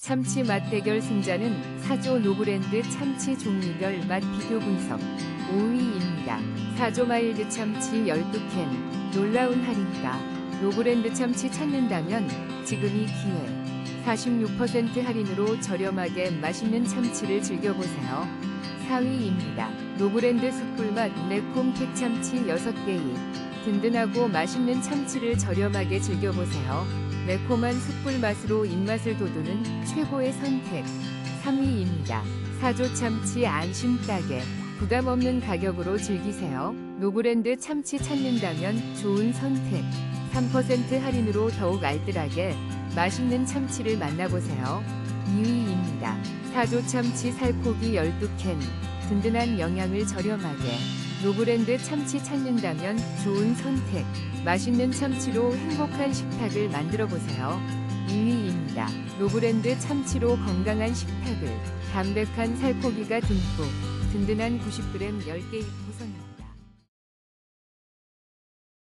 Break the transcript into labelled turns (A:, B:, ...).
A: 참치 맛 대결 승자는 사조 노브랜드 참치 종류별 맛 비교 분석 5위입니다. 사조 마일드 참치 12캔 놀라운 할인가 노브랜드 참치 찾는다면 지금이 기회 46% 할인으로 저렴하게 맛있는 참치를 즐겨보세요. 4위입니다. 노브랜드 숯불맛 매콤 팩 참치 6개이 든든하고 맛있는 참치를 저렴하게 즐겨보세요. 매콤한 숯불 맛으로 입맛을 돋우는 최고의 선택. 3위입니다. 사조 참치 안심 따게 부담 없는 가격으로 즐기세요. 노브랜드 참치 찾는다면 좋은 선택. 3% 할인으로 더욱 알뜰하게 맛있는 참치를 만나보세요. 2위입니다. 사조 참치 살코기 12캔 든든한 영양을 저렴하게 노브랜드 참치 찾는다면 좋은 선택. 맛있는 참치로 행복한 식탁을 만들어 보세요. 2위입니다. 노브랜드 참치로 건강한 식탁을 담백한 살코기가 듬뿍 든든한 90g 10개 구성입니다.